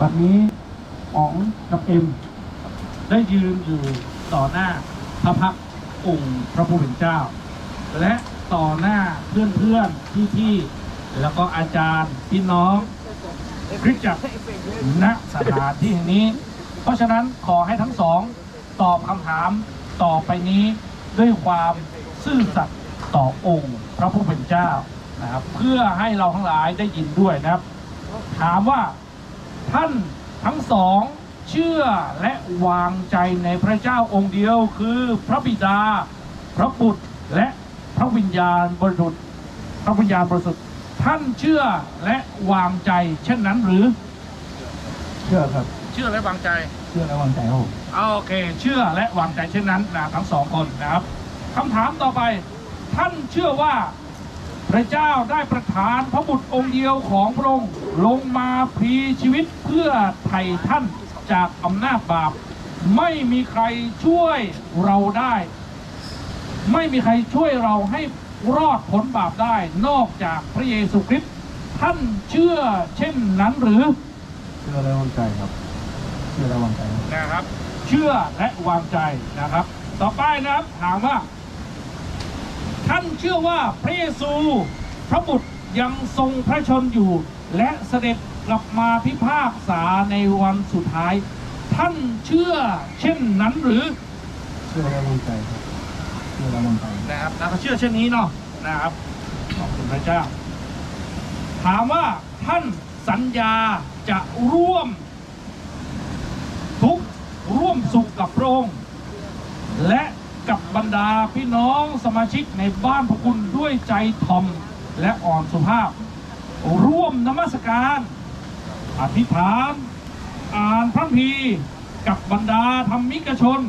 บัดนี้อ๋องกับเอ็ม ได้ยืนอยู่ต่อหน้าพระพักตร์องค์พระผู้เป็นเจ้า และต่อหน้าเพื่อนเพื่อนพี่พี่ๆแล้วก็อาจารย์พี่น้องคริสตจักรณสถานที่แห่งนี้ เพราะฉะนั้นขอให้ทั้งสองตอบคำถามต่อไปนี้ด้วยความซื่อสัตย์ต่อองค์พระผู้เป็นเจ้านะครับเพื่อให้เราทั้งหลายได้ยินด้วยนะครับ ถามว่า ท่านทั้งสองเชื่อและวางใจในพระเจ้าองค์เดียวคือพระบิดา พระบุตรและพระวิญญาณบริสุทธิ์พระวิญญาณบริสุทธิ์ท่านเชื่อและวางใจ เช่นนั้นหรือ เชื่อครับ เชื่อและวางใจ เชื่อและวางใจครับโอเค เชื่อและวางใจเช่นนั้นนะทั้งสองคนนะครับคำถามต่อไป ท่านเชื่อว่า พระเจ้าได้ประทานพระบุตรองค์เดียวของพระองค์ลงมาพลีชีวิตเพื่อไถ่ท่านจากอำนาจบาป ไม่มีใครช่วยเราได้ ไม่มีใครช่วยเราให้รอดพ้นบาปได้ นอกจากพระเยซูคริสต์ท่านเชื่อเช่นนั้นหรือ เชื่อและวางใจครับ เชื่อและวางใจครับนะครับ เชื่อและวางใจนะครับ ต่อไปนะครับถามว่า ท่านเชื่อว่าพระเยซู พระบุตรยังทรงพระชนอยู่ และเสด็จกลับมาพิพากษาในวันสุดท้าย ท่านเชื่อเช่นนั้นหรือ เชื่อและวางใจครับเชื่อและวางใจนะครับแล้วก็เชื่อเช่นนี้เนาะนะครับขอบคุณพระเจ้า ถามว่าท่านสัญญาจะร่วม ทุกข์ร่วมสุขกับพระองค์และ กับบรรดาพี่น้องสมาชิกในบ้านพระคุณด้วยใจทอมและอ่อนสุภาพ ร่วมนมัสการ อธิษฐาน อ่านพระคัมภีร์กับบรรดาธรรมิกชน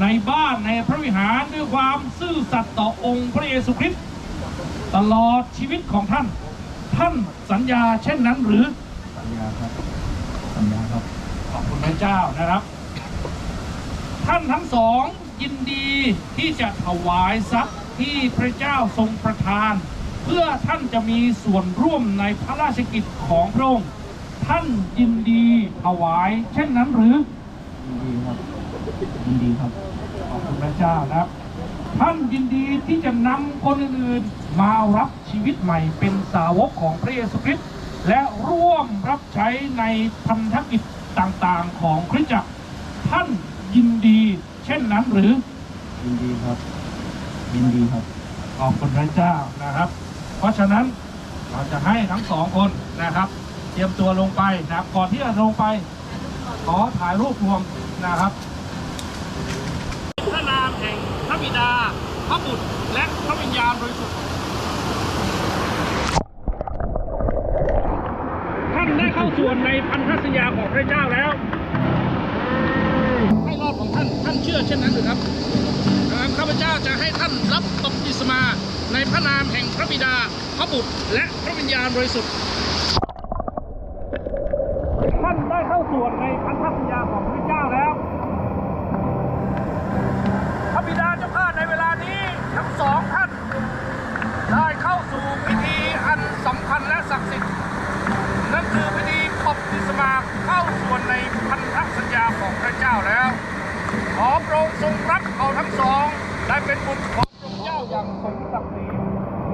ในบ้านในพระวิหารด้วยความซื่อสัตย์ต่อองค์พระเยซูคริสต์ตลอดชีวิตของท่าน ท่านสัญญาเช่นนั้นหรือ สัญญาครับ สัญญาครับ ขอบคุณพระเจ้านะครับ ท่านทั้งสอง ยินดีที่จะถวายทรัพย์ที่พระเจ้าทรงประทาน เพื่อท่านจะมีส่วนร่วมในพระราชกิจของพระองค์ท่านยินดีถวาย เช่นนั้นหรือยินดีครับยินดีครับขอบคุณพระเจ้านะครับท่านยินดีที่จะนำคนอื่นมารับชีวิตใหม่เป็นสาวกของพระเยซูคริสต์และร่วมรับใช้ในพันธกิจต่างๆของคริสตจักรท่านยินดี เช่นนั้นหรือยินดีครับยินดีครับ ขอบคุณพระเจ้านะครับ เพราะฉะนั้นเราจะให้ทั้งสองคนนะครับ เตรียมตัวลงไปนะครับ ก่อนที่จะลงไป ขอถ่ายรูปรวมนะครับพระนามแห่งพระบิดา พระบุตร และพระวิญญาณบริสุทธิ์ท่านได้เข้าส่วนในพันธสัญญาของพระเจ้าแล้ว ให้รอดของท่าน ท่านเชื่ อเช่นนั้นหรือครับข้าพเจ้าจะให้ท่านรับบัพติสมาในพระนามแห่งพระบิดา พระบุตร และพระวิญญาณบริสุทธิ์ ท่านได้เข้าส่วนในพันธสัญญาของพระเจ้าแล้ว พระบิดาเจ้าข้าในเวลานี้ทั้งสองท่าน ได้เข้าสู่พิธีอันสำคัญและศักดิ์สิทธิ์ นั่นคือพิธีบัพติศมาเข้าส่วนในพันธสัญญาของพระเจ้าแล้ว ขอพระอ งค์ทรงรับเขาทั้งสอง ได้เป็นบุตรของพระเจ้าอย่างสมศักดิ์ศรี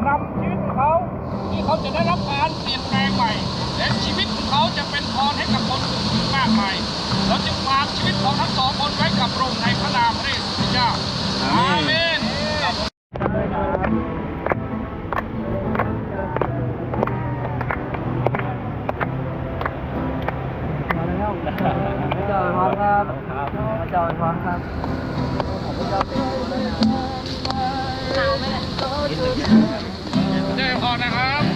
นำชีวิตของเขาที่เขาจะได้รับการเปลี่ยนแปลงใหม่ และชีวิตของเขาจะเป็นพรให้กับคนอื่นมากมายเราจึงฝากชีวิตของทั้งสองคนไว้กับพระองค์ในพระนามพระเยซูเจ้าอาเมนพระเจ้าเป็นพรครับพระเจ้าเป็นพรครับได้พอนะครับ